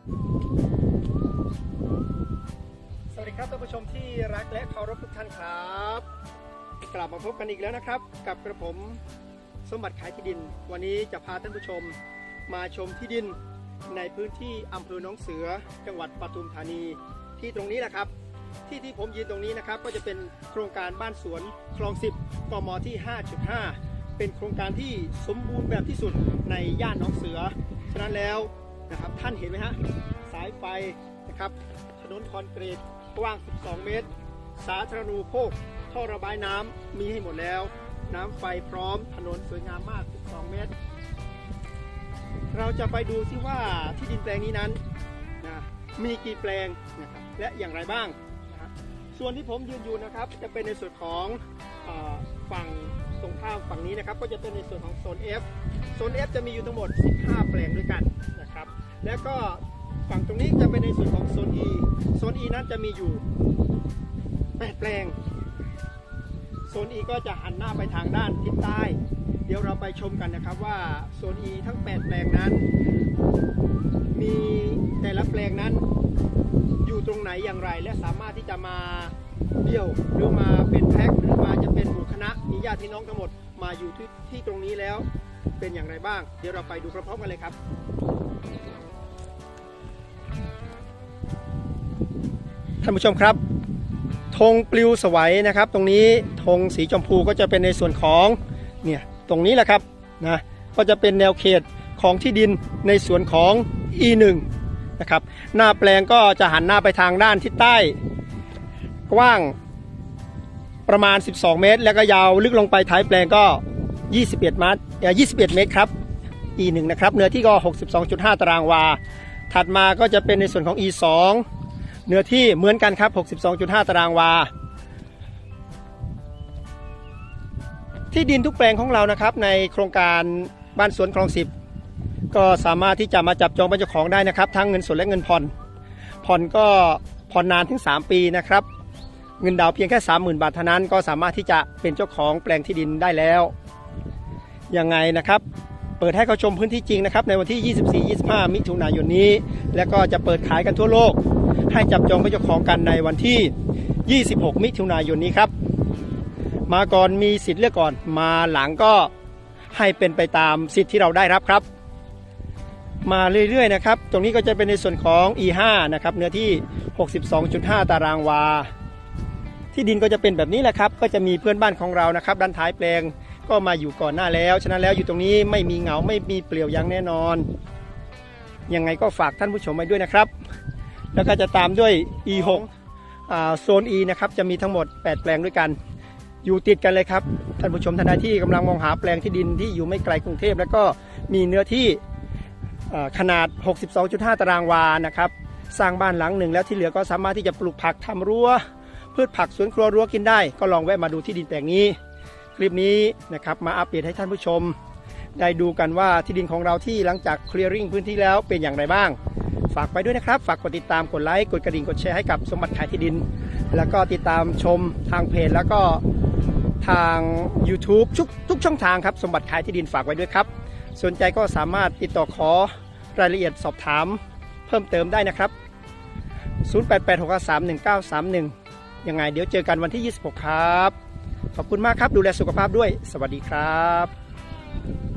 สวัสดีครับท่านผู้ชมที่รักและเคารพทุกท่านครับ กลับมาพบกันอีกแล้วนะครับ กับกระผมสมบัติขายที่ดิน วันนี้จะพาท่านผู้ชมมาชมที่ดินในพื้นที่อำเภอหนองเสือ จังหวัดปทุมธานี ที่ตรงนี้แหละครับ ที่ที่ผมยืนตรงนี้นะครับ ก็จะเป็นโครงการบ้านสวนคลอง 10กมที่ 5.5 เป็นโครงการที่สมบูรณ์แบบที่สุดในย่านหนองเสือ ฉะนั้นแล้ว นะครับท่านเห็นไหมฮะสายไฟนะครับถนนคอนกรีตกว้าง 12 เมตร สาธารณูปโภคท่อระบายน้ำมีให้หมดแล้ว น้ำไฟพร้อมถนนสวยงามมาก 12 เมตร เราจะไปดูที่ว่าที่ดินแปลงนี้นั้นนะมีกี่แปลงนะครับและอย่างไรบ้างนะส่วนที่ผมยืนอยู่นะครับ จะเป็นในส่วนของฝั่งตรงข้ามฝั่งนี้นะครับ ก็จะเป็นในส่วนของโซน F ซน F จะมีอยู่ทั้งหมด 15 แปลงด้วยกันนะครับ แล้วก็ฝั่งตรงนี้จะเป็นในส่วนของโซน E โซน E นั้นจะมีอยู่ 8 แปลง โซน E ก็จะหันหน้าไปทางด้านทิศใต้ เดี๋ยวเราไปชมกันนะครับว่าโซน E ทั้ง 8 แปลงนั้น มีแต่ละแปลงนั้นอยู่ตรงไหนอย่างไร และสามารถที่จะมาเดี่ยวหรือมาเป็นแพ็คหรือมาจะเป็นหมู่คณะมีญาติพี่น้องทั้งหมดมาอยู่ที่ที่ตรงนี้แล้ว เป็นอย่างไรบ้าง เดี๋ยวเราไปดูพร้อมๆกันเลยครับท่านผู้ชมครับธงปลิวสวัยนะครับ ตรงนี้ธงสีชมพูก็จะเป็นในส่วนของเนี่ยตรงนี้แหละครับนะก็จะเป็นแนวเขตของที่ดินในส่วนของ E1 นะครับหน้าแปลงก็จะหันหน้าไปทางด้านทิศใต้ กว้างประมาณ 12 เมตร แล้วก็ยาวลึกลงไปท้ายแปลงก็ 21เมตรเอ่อ21 เมตรครับ E1 นะครับ เนื้อที่ก็ 62.5 ตารางวา ถัดมาก็จะเป็นในส่วนของ E2 เนื้อที่เหมือนกันครับ 62.5 ตารางวา ที่ดินทุกแปลงของเรานะครับ ในโครงการบ้านสวนคลองสิบก็สามารถที่จะมาจับจองเป็นเจ้าของได้นะครับ ทั้งเงินสดและเงินผ่อน ผ่อนก็ผ่อนนานถึง 3 ปีนะครับเงินดาวเพียงแค่ 30,000 บาทเท่านั้นก็สามารถที่จะเป็นเจ้าของแปลงที่ดินได้แล้ว ยังไงนะครับ เปิดให้เขาชมพื้นที่จริงนะครับในวันที่ 24-25 มิถุนายนนี้ และก็จะเปิดขายกันทั่วโลก ให้จับจองเป็นเจ้าของกันในวันที่ 26 มิถุนายนนี้ครับ มาก่อนมีสิทธิ์เลือกก่อน มาหลังก็ให้เป็นไปตามสิทธิ์ที่เราได้รับครับ มาเรื่อยๆนะครับ ตรงนี้ก็จะเป็นในส่วนของ E5 นะครับเนื้อที่ 62.5 ตารางวา ที่ดินก็จะเป็นแบบนี้แหละครับ ก็จะมีเพื่อนบ้านของเรานะครับ ด้านท้ายแปลง ก็มาอยู่ก่อนหน้าแล้ว ฉะนั้นแล้วอยู่ตรงนี้ไม่มีเหงาไม่มีเปลี่ยวอย่างแน่นอน ยังไงก็ฝากท่านผู้ชมไว้ด้วยนะครับ แล้วก็จะตามด้วย E6 โซน E นะครับจะมีทั้งหมด 8 แปลงด้วยกัน อยู่ติดกันเลยครับท่านผู้ชมท่านใดที่กำลังมองหาแปลงที่ดินที่อยู่ไม่ไกลกรุงเทพ แล้วก็มีเนื้อที่ขนาด 62.5 ตารางวานะครับสร้างบ้านหลังหนึ่งแล้วที่เหลือก็สามารถที่จะปลูกผักทำรั้วพืชผักสวนครัวรั้วกินได้ ก็ลองแวะมาดูที่ดินแปลงนี้ ลิปนี้นะครับมาอัปเดตให้ท่านผู้ชม ได้ดูกันว่าที่ดินของเราที่หลังจากเคลียร์ริ่งพื้นที่แล้วเป็นอย่างไรบ้าง ฝากไปด้วยนะครับ ฝากกดติดตามกดไลค์กดกระดิ่งกดแชร์ให้กับสมบัติขายที่ดิน แล้วก็ติดตามชมทางเพจแล้วก็ทาง YouTube ทุกทุกช่องทางครับสมบัติขายที่ดินฝากไว้ด้วยครับ สนใจก็สามารถติดต่อขอรายละเอียดสอบถามเพิ่มเติมได้นะครับ 0886319931 ยังไงเดี๋ยวเจอกันวันที่ 26 ครับ ขอบคุณมากครับดูแลสุขภาพด้วย สวัสดีครับ